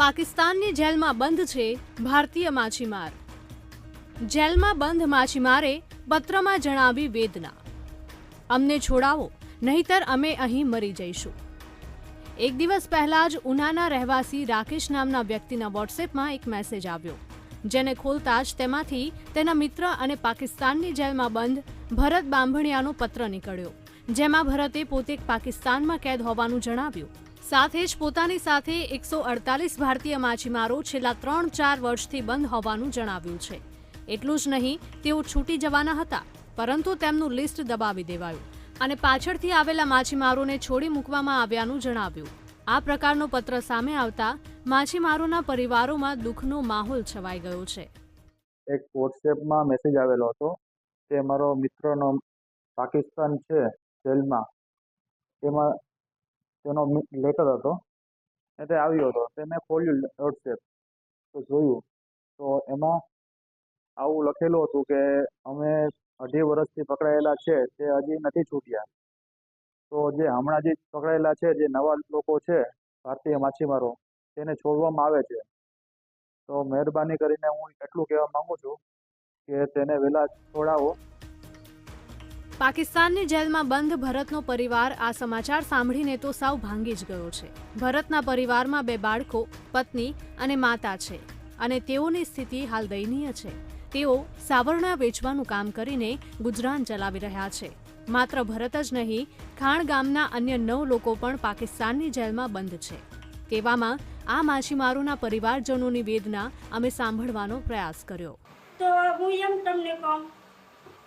પાકિસ્તાનની જેલમાં બંધ છે ભારતીય માછીમાર. જેલમાં બંધ માછીમારે પત્રમાં જણાવી વેદના. અમને છોડાવો, નહીતર અમે અહીં મરી જઈશું. એક દિવસ પહેલા જ ઉનાના રહેવાસી રાકેશ નામના વ્યક્તિના વોટ્સએપમાં એક મેસેજ આવ્યો, જેને ખોલતા જ તેમાંથી તેના મિત્ર અને પાકિસ્તાનની જેલમાં બંધ ભરત બાંભણિયાનો પત્ર નીકળ્યો, જેમાં ભરતે પોતે પાકિસ્તાનમાં કેદ હોવાનું જણાવ્યું. સાથે જ પોતાની સાથે એકસો અડતાલીસ ભારતીય માછીમારો છેલ્લા ત્રણ ચાર વર્ષથી બંધ હોવાનું જણાવ્યું છે. એટલું જ નહીં, તેઓ છૂટી જવાના હતા, પરંતુ તેમનું લિસ્ટ દબાવી દેવાયું અને પાછળથી આવેલા માછીમારોને છોડી મૂકવામાં આવ્યાનું જણાવ્યું. આ પ્રકારનો પત્ર સામે આવતા માછીમારોના પરિવારોમાં દુઃખનો માહોલ છવાઈ ગયો છે. એક વોટ્સએપમાં મેસેજ આવેલો હતો તે મારો મિત્રનો પાકિસ્તાન છે જેલમાં. તેમાં તેનો લેટર હતો. એટલે આવ્યો હતો. તે મેં ખોલ્યું વોટ્સએપ તો જોયું. તો એમાં આવું લખેલું હતું કે અમે અઢી વર્ષથી પકડાયેલા છે. તે હજી નથી છૂટ્યા. તો જે હમણાં જે પકડાયેલા છે, જે નવા લોકો છે, ભારતીય માછીમારો, તેને છોડવામાં આવે છે. તો મહેરબાની કરીને હું એટલું કહેવા માંગુ છું કે તેને વહેલા છોડાવો. પાકિસ્તાનની જેલમાં બંધ ભરતનો પરિવાર, આ સમાચાર સાંભળીને તો સાવ ભાંગી જ ગયો છે. ભરતના પરિવારમાં બે બાળકો, પત્ની અને માતા છે અને તેઓની સ્થિતિ હાલ દયનીય છે. તેઓ સાવરણા વેચવાનું કામ કરીને ગુજરાન ચલાવી રહ્યા છે. માત્ર ભરત જ નહીં, ખાણ ગામના અન્ય નવ લોકો પણ પાકિસ્તાનની જેલમાં બંધ છે. તેવામાં આ માછીમારોના પરિવારજનોની વેદના અમે સાંભળવાનો પ્રયાસ કર્યો. તો હું એમ તમને કહું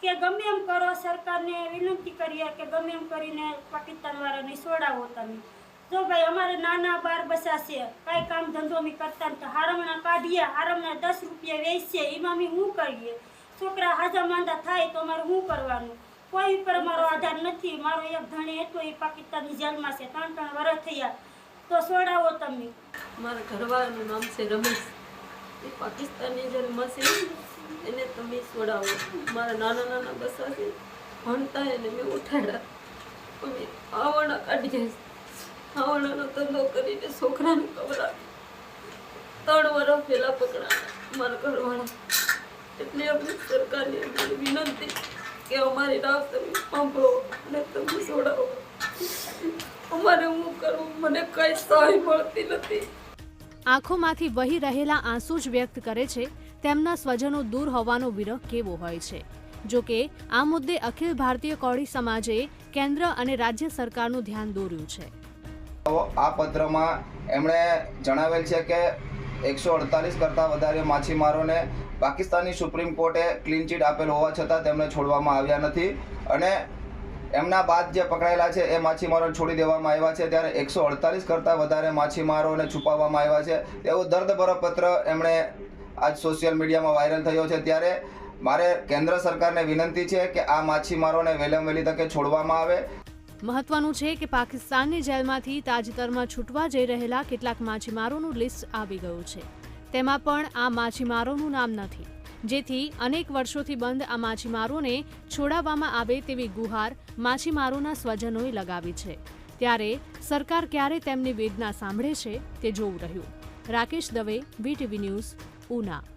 કે ગમે એમ કરો, સરકારને વિનંતી કરીએ કે ગમે એમ કરીને પાકિસ્તાનવાળાને છોડાવો તમે. જો ભાઈ, અમારે નાના બાર બસા છે, કાંઈ કામ ધંધો અમે કરતા નથી. હારમણા કાઢીએ, હારમણા દસ રૂપિયા વેચીએ, એમાં અમે શું કરીએ? છોકરા હાજા માંદા થાય તો અમારે શું કરવાનું? કોઈ ઉપર મારો આધાર નથી, મારો એક ધણી હતો, એ પાકિસ્તાનની જેલમાં છે, ત્રણ ત્રણ વર્ષ થયા. તો છોડાવો તમે. મારા ઘરવાળાનું નામ છે રમેશ. એ પાકિસ્તાનની જેલમાં છે. એને તમે છોડાવો મારા નાના નાના બસા ભણતા એને મેં ઉઠાડ્યા. અમે આવવાના કાઢીએ આવવાનાનો ધંધો કરીને છોકરાને ખવડાવી ત્રણ વર્ષ પહેલાં પકડાયા મારા ઘરવાળા. એટલે અમને સરકારની અમારી વિનંતી કે અમારી રાહ તમે સાંભળો અને તમે છોડાવો અમારે હું કરું? મને કઈ સહાય મળતી નથી. આંખોમાંથી વહી રહેલા આંસુ જ વ્યક્ત કરે છે તેમના સ્વજનો દૂર હોવાનો વિરહ કેવો હોય છે? જો કે આ મુદ્દે અખિલ ભારતીય કોળી સમાજે કેન્દ્ર અને રાજ્ય સરકારનું ધ્યાન દોર્યું છે. આ પત્રમાં એમણે જણાવેલ છે કે એકસો અડતાલીસ કરતાં વધારે માછીમારોને પાકિસ્તાની સુપ્રીમ કોર્ટે ક્લીન ચીટ આપેલ હોવા છતાં તેમને છોડવામાં આવ્યા નથી. અને એમના બાદ જે પકડાયેલા છે એ માછીમારોને છોડી દેવામાં આવ્યા છે. ત્યારે એકસો અડતાલીસ કરતાં વધારે માછીમારોને છુપાવવામાં આવ્યા છે. તેવું દર્દભરો પત્ર એમણે આજ સોશિયલ મીડિયામાં વાયરલ થયો છે. ત્યારે મારે કેન્દ્ર સરકારને વિનંતી છે કે આ માછીમારોને વહેલામ વહેલી તકે છોડવામાં આવે. મહત્વનું છે કે પાકિસ્તાનની જેલમાંથી તાજેતરમાં છૂટવા જઈ રહેલા કેટલાક માછીમારોનું લિસ્ટ આવી ગયું છે. તેમાં પણ આ માછીમારોનું નામ નથી. જેથી અનેક વર્ષોથી બંધ આ માછીમારોને છોડાવવામાં આવે તેવી ગુહાર માછીમારોના સ્વજનોએ લગાવી છે. ત્યારે સરકાર ક્યારે તેમની વેદના સાંભળે છે તે જોવું રહ્યું. Rakesh Dave VTV news una.